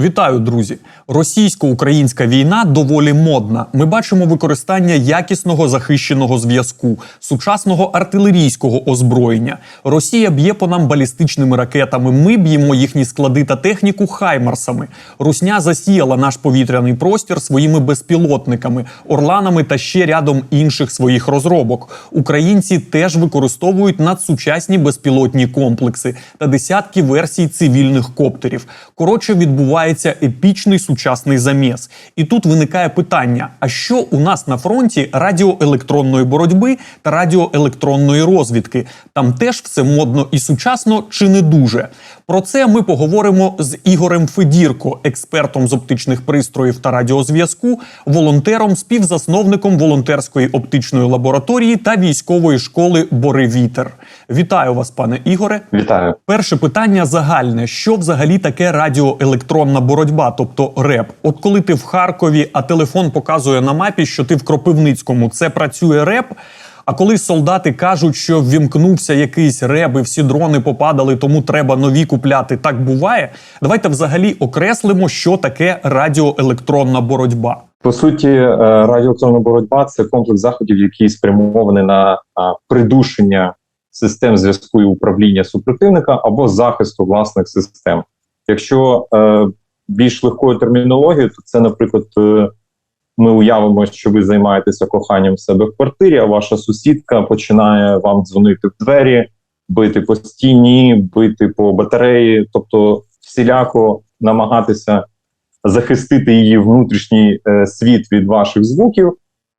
Вітаю, друзі! Російсько-українська війна доволі модна. Ми бачимо використання якісного захищеного зв'язку, сучасного артилерійського озброєння. Росія б'є по нам балістичними ракетами. Ми б'ємо їхні склади та техніку хаймарсами. Русня засіяла наш повітряний простір своїми безпілотниками, орланами та ще рядом інших своїх розробок. Українці теж використовують надсучасні безпілотні комплекси та десятки версій цивільних коптерів. Коротше, відбувається епічний сучасний заміс. І тут виникає питання: а що у нас на фронті радіоелектронної боротьби та радіоелектронної розвідки? Там теж все модно і сучасно чи не дуже? Про це ми поговоримо з Ігорем Федірко, експертом з оптичних пристроїв та радіозв'язку, волонтером, співзасновником волонтерської оптичної лабораторії та військової школи Бори Вітер. Вітаю вас, пане Ігоре. Вітаю. Перше питання загальне: що взагалі таке радіоелектронна боротьба, тобто РЕП? От коли ти в Харкові, а телефон показує на мапі, що ти в Кропивницькому, це працює РЕП. А коли солдати кажуть, що ввімкнувся якийсь реб, і всі дрони попадали, тому треба нові купляти. Так буває. Давайте взагалі окреслимо, що таке радіоелектронна боротьба. По суті, е, радіоелектронна боротьба це комплекс заходів, який спрямований на придушення систем зв'язку і управління супротивника або захисту власних систем. Якщо е, більш легкою термінологією, то це, наприклад, е, ми уявимо, що ви займаєтеся коханням себе в квартирі, а ваша сусідка починає вам дзвонити в двері, бити по стіні, бити по батареї, тобто всіляко намагатися захистити її внутрішній е, світ від ваших звуків,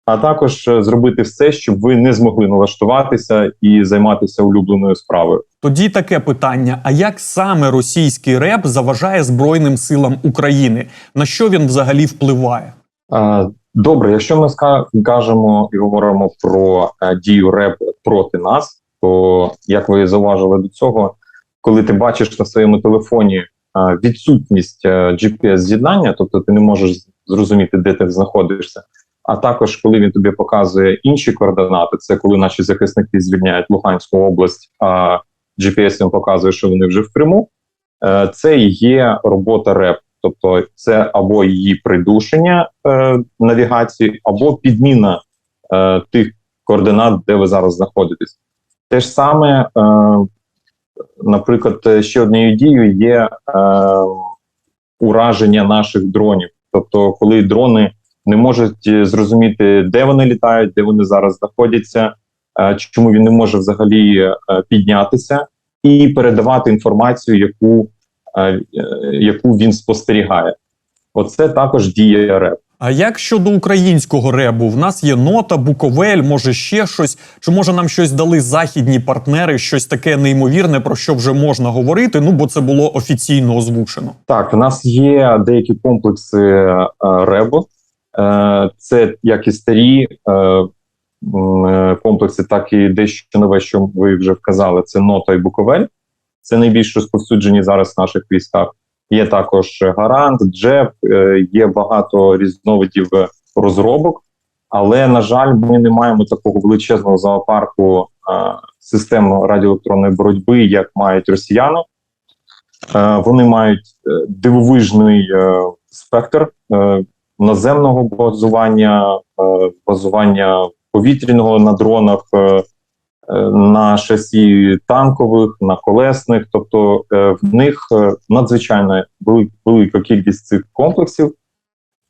а також е, зробити все, щоб ви не змогли налаштуватися і займатися улюбленою справою. Тоді таке питання: а як саме російський РЕП заважає Збройним силам України? На що він взагалі впливає? Е, Добре, якщо ми кажемо і говоримо про е, дію РЕП проти нас, то як ви зауважили до цього, коли ти бачиш на своєму телефоні е, відсутність GPS з'єднання, тобто ти не можеш зрозуміти, де ти знаходишся. А також коли він тобі показує інші координати, це коли наші захисники звільняють Луганську область, а GPS їм показує, що вони вже в Криму. Це є робота РЕП. Тобто це або її придушення е, навігації, або підміна е, тих координат, де ви зараз знаходитесь. Те ж саме, е, наприклад, ще однією дією є е, ураження наших дронів. Тобто, коли дрони не можуть е, зрозуміти, де вони літають, де вони зараз знаходяться, е, чому він не може взагалі е, піднятися і передавати інформацію, яку яку він спостерігає. Оце також діє РЕП. А як щодо українського ребу? В нас є нота, Буковель, може ще щось. Чи може нам щось дали західні партнери, щось таке неймовірне, про що вже можна говорити? Ну бо це було офіційно озвучено. Так, в нас є деякі комплекси е, РЕБу. Е, це як і старі е, е, комплекси, так і дещо нове, що ви вже вказали. Це нота і Буковель. Це найбільш розповсюджені зараз в наших військах. Є також гарант, джеб, е, є багато різновидів розробок, але на жаль, ми не маємо такого величезного зоопарку е, систем радіоелектронної боротьби, як мають росіяни. Е, Вони мають дивовижний спектр наземного базування, базування повітряного на дронах, на шасі танкових, на колесних. Тобто е, в них е, надзвичайно велика кількість цих комплексів,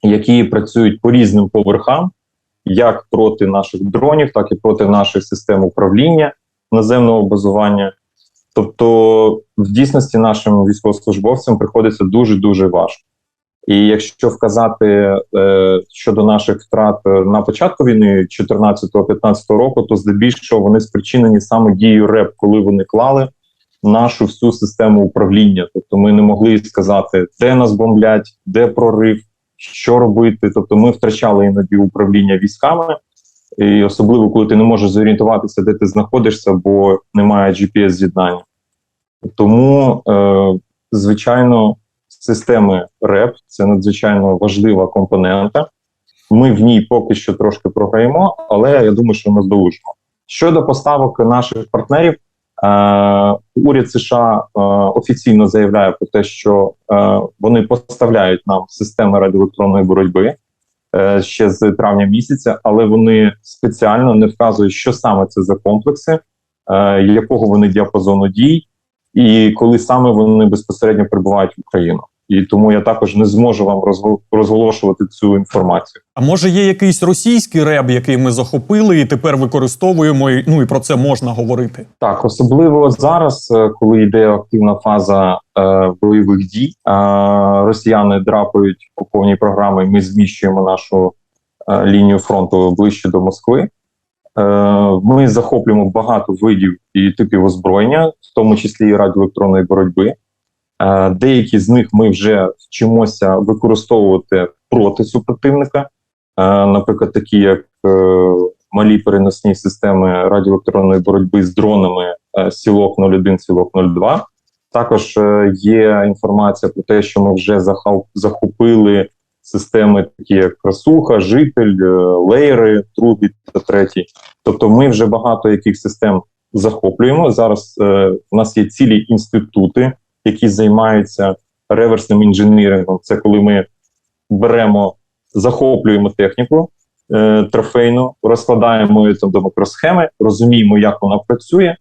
які працюють по різним поверхам, як проти наших дронів, так і проти наших систем управління наземного базування. Тобто, в дійсності нашим військовослужбовцям приходиться дуже дуже важко. І якщо вказати е, щодо наших втрат е, на початку війни 14-15 року, то здебільшого вони спричинені саме дією РЕП, коли вони клали нашу всю систему управління. Тобто ми не могли сказати, де нас бомблять, де прорив, що робити. Тобто, ми втрачали іноді управління військами, і особливо коли ти не можеш зорієнтуватися, де ти знаходишся, бо немає GPS з'єднання. Тому, е, звичайно, системи РЕП це надзвичайно важлива компонента. Ми в ній поки що трошки програємо, але я думаю, що ми здолужимо. Щодо поставок наших партнерів, Е, уряд США е, офіційно заявляє про те, що е, вони поставляють нам системи радіоелектронної боротьби ще з травня місяця, але вони спеціально не вказують, що саме це за комплекси, якого вони діапазону дій, і коли саме вони безпосередньо прибувають в Україну. І тому я також не зможу вам розголошувати цю інформацію. А може є якийсь російський реб, який ми захопили і тепер використовуємо, і, ну і про це можна говорити. Так, особливо зараз, е, коли йде активна фаза е, бойових дій, е, росіяни драпають по повній програмі. Ми зміщуємо нашу е, лінію фронту ближче до Москви. Е, ми захоплюємо багато видів і типів озброєння, в тому числі і радіоелектронної боротьби. Е, деякі з них ми вже вчимося використовувати проти супротивника, е, наприклад, такі як е, малі переносні системи радіоелектронної боротьби з дронами сілок 01, сілок 02. Також є інформація про те, що ми вже захопили системи, такі як красуха, житель, леєри, другий та третій. Тобто, ми вже багато яких систем захоплюємо. Зараз у нас є цілі інститути, які займаються реверсним інженірингом. Це коли ми беремо, захоплюємо техніку е, трофейну, розкладаємо її там до макросхеми, розуміємо, як вона працює,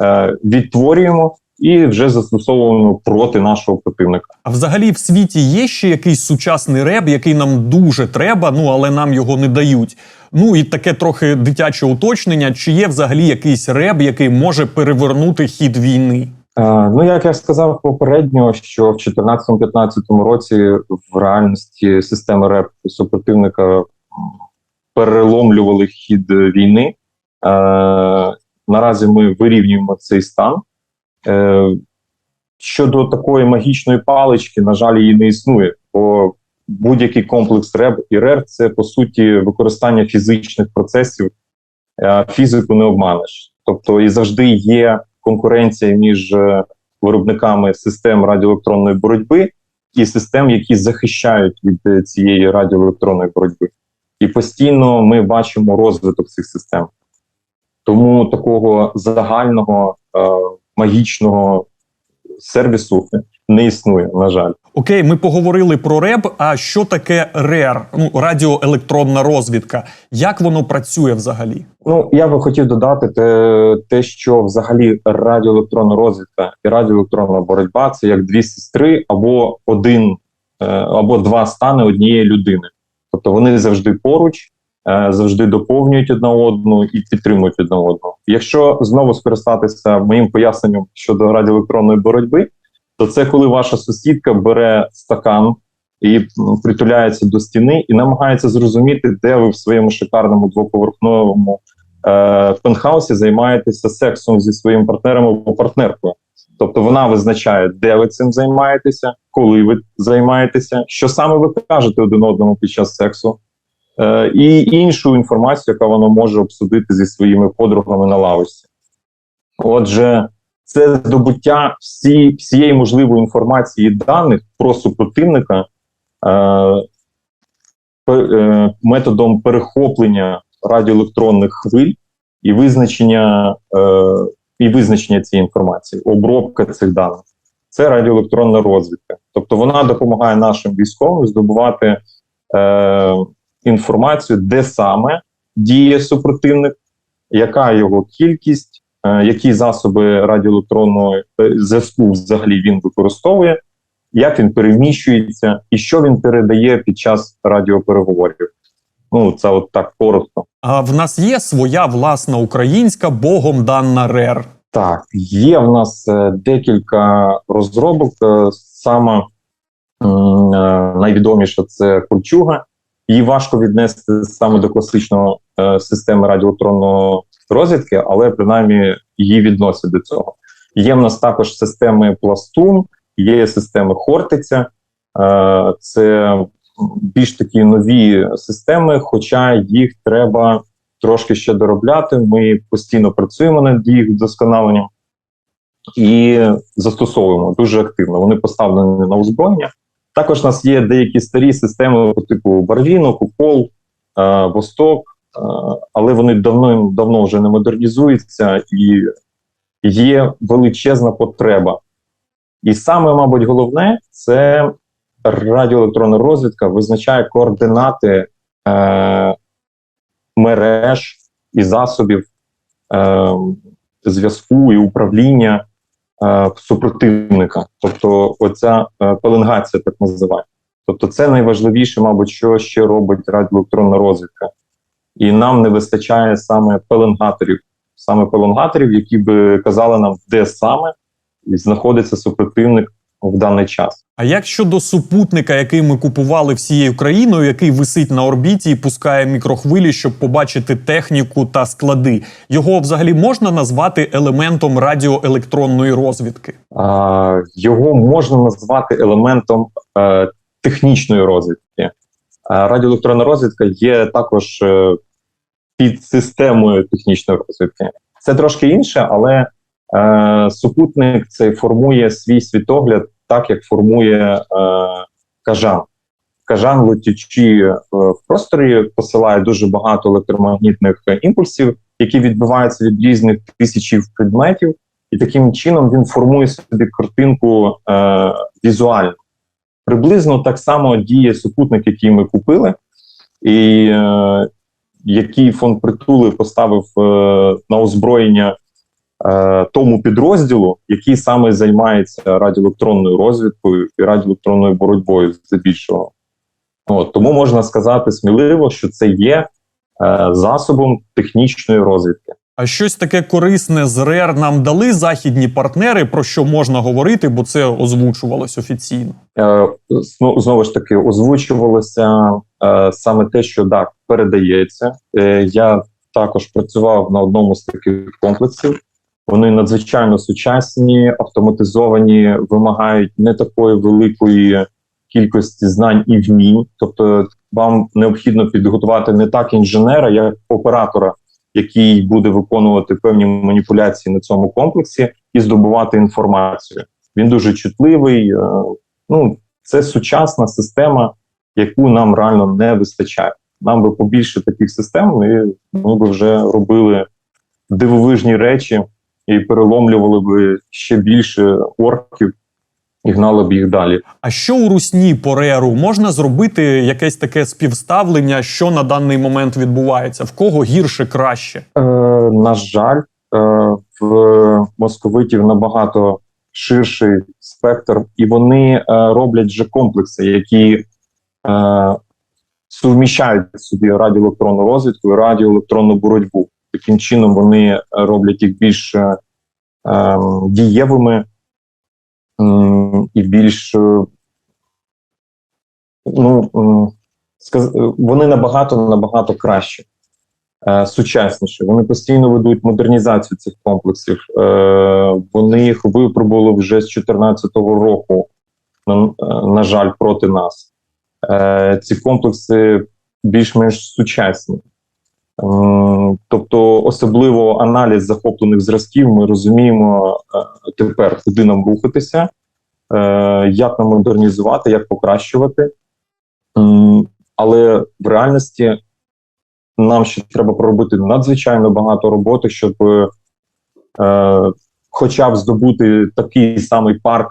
е, відтворюємо і вже застосовуємо проти нашого противника. А взагалі в світі є ще якийсь сучасний реб, який нам дуже треба, ну але нам його не дають. Ну і таке трохи дитяче уточнення: чи є взагалі якийсь реб, який може перевернути хід війни? Е, ну, як я сказав попередньо, що в 2014-2015 році в реальності системи РЕП супротивника переломлювали хід війни. Е, наразі ми вирівнюємо цей стан. Е, щодо такої магічної палички, на жаль, її не існує, бо будь-який комплекс РЕБ і РЕР це по суті використання фізичних процесів. Фізику не обманеш. Тобто, і завжди є конкуренція між е, виробниками систем радіоелектронної боротьби і систем, які захищають від е, цієї радіоелектронної боротьби. І постійно ми бачимо розвиток цих систем. Тому такого загального е, магічного сервісу не існує, на жаль. Окей, ми поговорили про РЕБ. А що таке РЕР? Ну радіоелектронна розвідка. Як воно працює взагалі? Ну, я би хотів додати те, те, що взагалі радіоелектронна розвідка і радіоелектронна боротьба це як дві сестри або один е, або два стани однієї людини. Тобто вони завжди поруч, завжди доповнюють одна одну і підтримують одна одну. Якщо знову скористатися моїм поясненням щодо радіоелектронної боротьби, то це коли ваша сусідка бере стакан і притуляється до стіни і намагається зрозуміти, де ви в своєму шикарному двоповерховому е, пентхаусі займаєтеся сексом зі своїм партнером або партнеркою. Тобто вона визначає, де ви цим займаєтеся, коли ви займаєтеся, що саме ви кажете один одному під час сексу, е, і іншу інформацію, яка вона може обсудити зі своїми подругами на лавочці. Отже, це здобуття всі, всієї можливої інформації даних про супротивника е, е, методом перехоплення радіоелектронних хвиль і визначення, е, і визначення цієї інформації, обробка цих даних. Це радіоелектронна розвідка. Тобто вона допомагає нашим військовим здобувати е, інформацію, де саме діє супротивник, яка його кількість, е, які засоби радіоелектронного е, зв'язку взагалі він використовує, як він переміщується і що він передає під час радіопереговорів. Ну, це от так коротко. А в нас є своя власна українська богом дана РЕР. Так, є в нас е, декілька розробок. Саме найвідоміша це Кольчуга. Її важко віднести саме до класичної е, системи радіоелектронної розвідки, але принаймні її відносять до цього. Є в нас також системи Пластун, є системи Хортиця. Е, це більш такі нові системи, хоча їх треба трошки ще доробляти. Ми постійно працюємо над їх вдосконаленням і застосовуємо дуже активно. Вони поставлені на озброєння. Також у нас є деякі старі системи типу Барвіно, Купол, е, Восток, е, але вони давно давно вже не модернізуються і є величезна потреба. І саме, мабуть, головне це радіоелектронна розвідка визначає координати е, мереж і засобів е, зв'язку і управління супротивника. Тобто, оця е, пеленгація, так називає. Тобто, це найважливіше, мабуть, що ще робить радіоелектронна розвідка. І нам не вистачає саме пеленгаторів, саме пеленгаторів, які би казали нам, де саме знаходиться супротивник в даний час. А як щодо супутника, який ми купували всією країною, який висить на орбіті і пускає мікрохвилі, щоб побачити техніку та склади, його взагалі можна назвати елементом радіоелектронної розвідки? А, його можна назвати елементом е, технічної розвідки. А радіоелектронна розвідка є також е, підсистемою технічної розвідки. Це трошки інше, але е, супутник цей формує свій світогляд так, як формує е, кажан. Кажан, летючи е, в просторі, посилає дуже багато електромагнітних е, імпульсів, які відбиваються від різних тисячів предметів, і таким чином він формує собі картинку е, візуально. Приблизно так само діє супутник, який ми купили, і е, який фонд притули поставив е, на озброєння е, тому підрозділу, який саме займається радіоелектронною розвідкою і радіоелектронною боротьбою здебільшого. От, тому можна сказати сміливо, що це є е, засобом технічної розвідки. А щось таке корисне з РЕР нам дали західні партнери, про що можна говорити, бо це озвучувалось офіційно. Е, зно- знову ж таки озвучувалося е, саме те, що так передається. Е, я також працював на одному з таких комплексів. Вони надзвичайно сучасні, автоматизовані, вимагають не такої великої кількості знань і вмінь. Тобто, вам необхідно підготувати не так інженера, як оператора, який буде виконувати певні маніпуляції на цьому комплексі і здобувати інформацію. Він дуже чутливий. е, ну, це сучасна система, яку нам реально не вистачає. Нам би побільше таких систем, і ми б вже робили дивовижні речі і переломлювали би ще більше орків і гнали б їх далі. А що у русні по РЕРу можна зробити якесь таке співставлення, що на даний момент відбувається? В кого гірше краще? Е, на жаль, е, в московитів набагато ширший спектр, і вони е, роблять вже комплекси, які е, суміщають собі радіоелектронну розвідку і радіоелектронну боротьбу. Таким чином вони е, роблять їх більш е, е, дієвими і більш е, ну, вони набагато набагато краще е, сучасніше. Вони постійно ведуть модернізацію цих комплексів. Е, вони їх випробували вже з 2014 року, на, е, на жаль, проти нас. Е, ці комплекси більш-менш сучасні. Ем, Тобто, особливо аналіз захоплених зразків, ми розуміємо е, тепер, куди нам рухатися, е, як нам модернізувати, як покращувати. Але в реальності нам ще треба проробити надзвичайно багато роботи, щоб е, хоча б здобути такий самий парк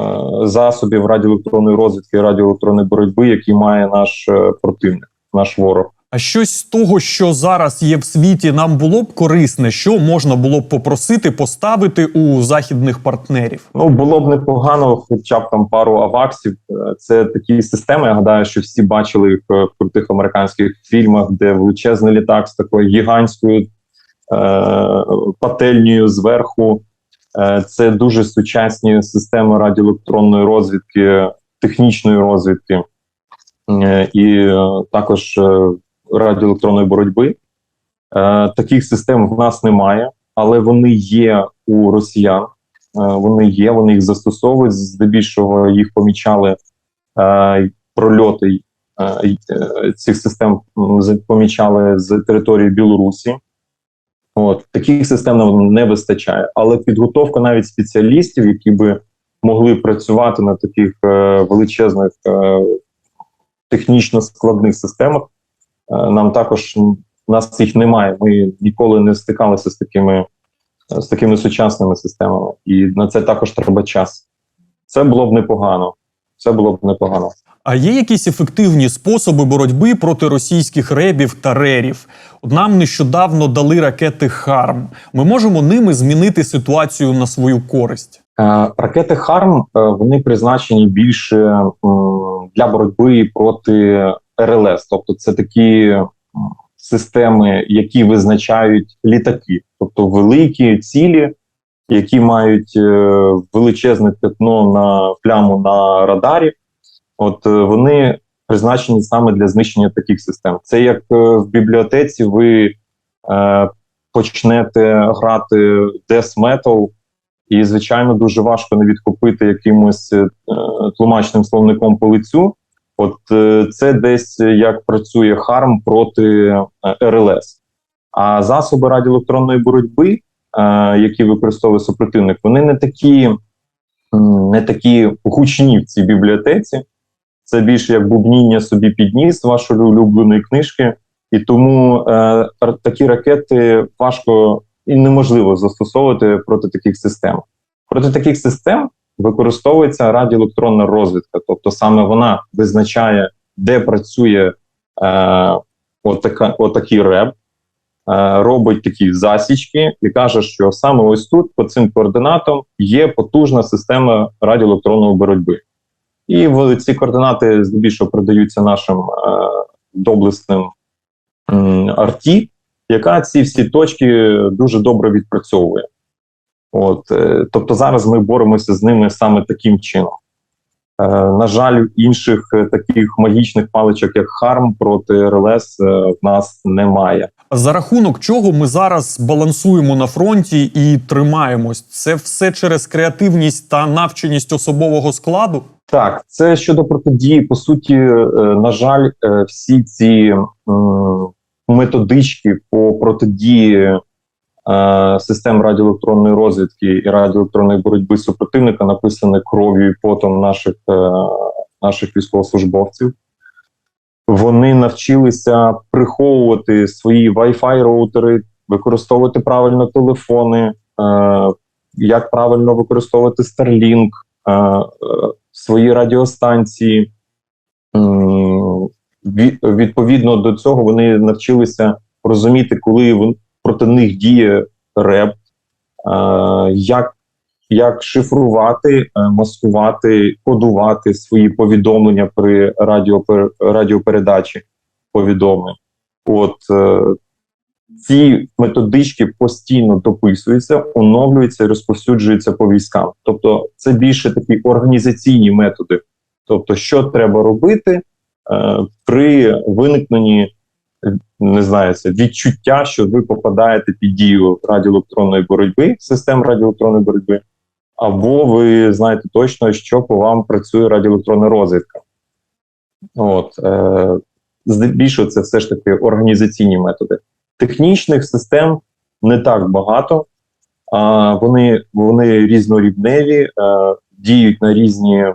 е, засобів радіоелектронної розвідки радіоелектронної боротьби, який має наш е, противник, наш ворог. А щось з того, що зараз є в світі, нам було б корисне, що можна було б попросити поставити у західних партнерів. Ну було б непогано, хоча б там пару аваксів. Це такі системи. Я гадаю, що всі бачили їх в крутих американських фільмах, де величезний літак з такою гігантською е- пательнею зверху. Е, Це дуже сучасні системи радіоелектронної розвідки, технічної розвідки е, і е, також е, радіоелектронної боротьби. Е, Таких систем в нас немає, але вони є у росіян. Е, Вони є, вони їх застосовують. Здебільшого їх помічали е, прольоти е, цих систем помічали з території Білорусі. От таких систем нам не вистачає, але підготовка навіть спеціалістів, які би могли працювати на таких е, величезних е, технічно складних системах, нам також у нас їх немає. Ми ніколи не стикалися з такими е, з такими сучасними системами. І на це також треба час. Це було б непогано. Це було б непогано. А є якісь ефективні способи боротьби проти російських ребів та рерів? Нам нещодавно дали ракети Харм. Ми можемо ними змінити ситуацію на свою користь. Е, Ракети Харм е, вони призначені більше для боротьби проти РЛС, тобто це такі системи, які визначають літаки, тобто великі цілі, які мають е, величезне пятно на пляму на радарі. От е, вони призначені саме для знищення таких систем. Це як е, в бібліотеці ви е, почнете грати Death Metal, і, звичайно, дуже важко не відкупити якимось е, тлумачним словником по лицю. От е, це десь як працює харм проти е, РЛС. А засоби радіоелектронної боротьби, е, які використовує супротивник, вони не такі, не такі гучні в цій бібліотеці. Це більше як бубніння собі підніс вашої улюбленої книжки, і тому е, такі ракети важко і неможливо застосовувати проти таких систем. Проти таких систем використовується радіоелектронна розвідка, тобто саме вона визначає, де працює е, отака, отакий реб, е, робить такі засічки і каже, що саме ось тут, по цим координатам, є потужна система радіоелектронної боротьби. І ці координати здебільшого передаються нашим е, доблесним арті, яка ці всі точки дуже добре відпрацьовує. От, е, тобто зараз ми боремося з ними саме таким чином. Е, на жаль, інших е, таких магічних паличок, як Харм проти РЛС, в нас немає. За рахунок чого ми зараз балансуємо на фронті і тримаємось? Це все через креативність та навченість особового складу. Так, це щодо протидії. По суті, на жаль, всі ці методички по протидії систем радіоелектронної розвідки і радіоелектронної боротьби супротивника написані кров'ю і потом наших, е, наших військовослужбовців. Вони навчилися приховувати свої Wi-Fi роутери, використовувати правильно телефони, е, як правильно використовувати Starlink, е, е, свої радіостанції. Відповідно до цього вони навчилися розуміти, коли проти них діє РЕБ, е, як, як шифрувати, е, маскувати, кодувати свої повідомлення при радіопер, радіопередачі повідомлень. От е, ці методички постійно дописуються, оновлюються і розповсюджуються по військам. Тобто, це більше такі організаційні методи. Тобто, що треба робити е, при виникненні не знаю, це відчуття, що ви попадаєте під дію радіоелектронної боротьби, систем радіоелектронної боротьби, або ви знаєте точно, що по вам працює радіоелектронна розвідка. От, е, здебільшого це все ж таки організаційні методи. Технічних систем не так багато, а вони, вони різнорівневі, е, діють на різні,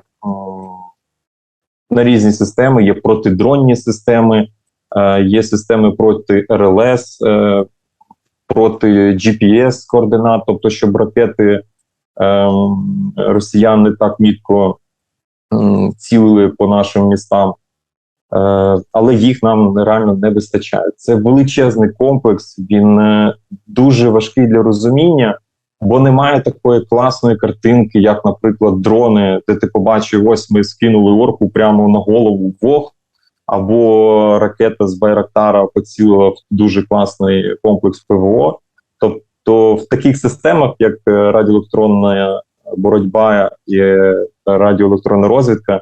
на різні системи, є протидронні системи, є системи проти РЛС, е, проти GPS координат, тобто, щоб ракети ем, росіян не так мітко цілили по нашим містам. Е, але їх нам реально не вистачає. Це величезний комплекс, він е, дуже важкий для розуміння, бо немає такої класної картинки, як, наприклад, дрони, де ти побачив, ось ми скинули орку прямо на голову вог, або ракета з Байрактара поцілила в дуже класний комплекс ПВО. Тобто, в таких системах, як е, радіоелектронна боротьба і е, радіоелектронна розвідка,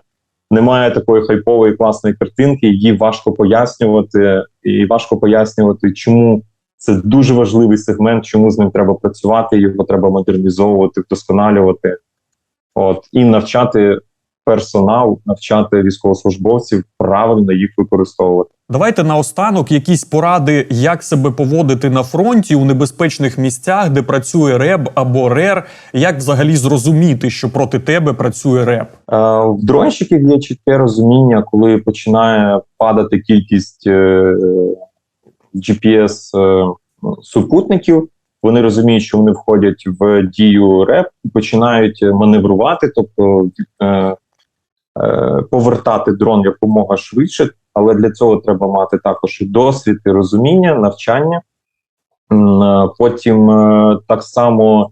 немає такої хайпової класної картинки, її важко пояснювати, і важко пояснювати, чому це дуже важливий сегмент, чому з ним треба працювати, його треба модернізовувати, вдосконалювати, от і навчати персонал, навчати військовослужбовців правильно їх використовувати. Давайте наостанок якісь поради, як себе поводити на фронті у небезпечних місцях, де працює РЕБ або РЕР. Як взагалі зрозуміти, що проти тебе працює РЕБ? Е, В дронщиків є чітке розуміння, коли починає падати кількість е, GPS е, супутників, вони розуміють, що вони входять в дію РЕП і починають маневрувати, тобто е, повертати дрон якомога швидше. Але для цього треба мати також і досвід, і розуміння, навчання. Е, Потім е, так само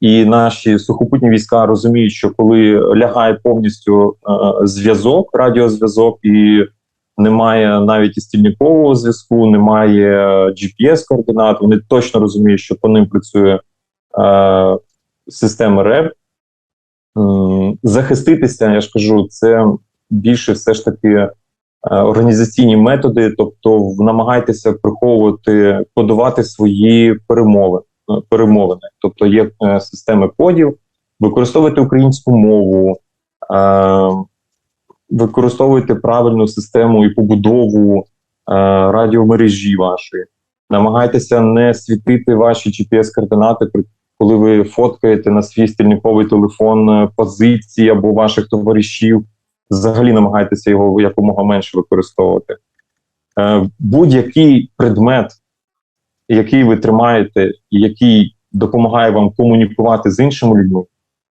і наші сухопутні війська розуміють, що коли лягає повністю е, зв'язок, радіозв'язок, і немає навіть і стільникового зв'язку, немає GPS-координат, вони точно розуміють, що по ним працює е, система РЕП. М, Захиститися, я ж кажу, це більше все ж таки е, організаційні методи, тобто намагайтеся приховувати, кодувати свої перемови, е, перемовини. Тобто є е, системи кодів, використовуйте українську мову, е, використовуйте правильну систему і побудову е, радіомережі вашої. Намагайтеся не світити ваші GPS-координати, при- коли ви фоткаєте на свій стільниковий телефон е, позиції або ваших товаришів. Взагалі намагайтеся його якомога менше використовувати. Е, будь-який предмет, який ви тримаєте, який допомагає вам комунікувати з іншими людьми,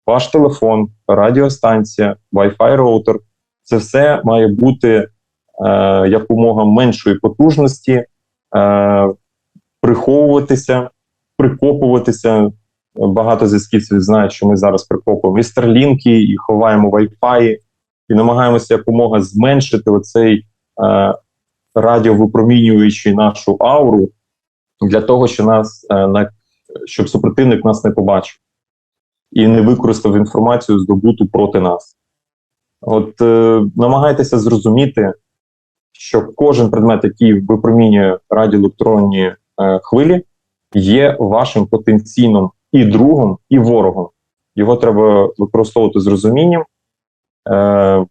ваш телефон, радіостанція, Wi-Fi роутер, це все має бути е, якомога меншої потужності, е, приховуватися, прикопуватися. Багато зв'язківців знають, що ми зараз прикопуємо і старлінки, і ховаємо Wi-Fi, і намагаємося якомога зменшити оцей е, радіовипромінюючий нашу ауру для того, щоб нас е, на щоб супротивник нас не побачив і не використав інформацію здобуту проти нас. От е, намагайтеся зрозуміти, що кожен предмет, який випромінює радіоелектронні е, хвилі, є вашим потенційним і другом, і ворогом. Його треба використовувати з розумінням. Е,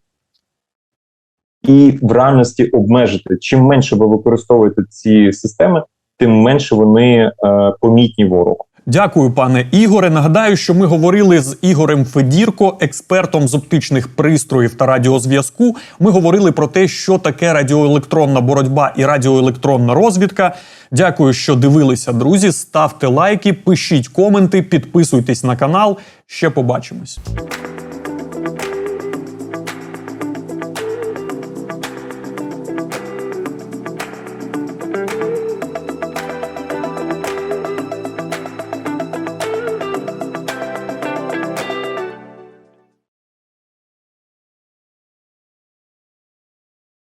і в реальності обмежити. Чим менше ви використовуєте ці системи, тим менше вони е, помітні ворогу. Дякую, пане Ігоре. Нагадаю, що ми говорили з Ігорем Федірко, експертом з оптичних пристроїв та радіозв'язку. Ми говорили про те, що таке радіоелектронна боротьба і радіоелектронна розвідка. Дякую, що дивилися, друзі. Ставте лайки, пишіть коменти, підписуйтесь на канал. Ще побачимось.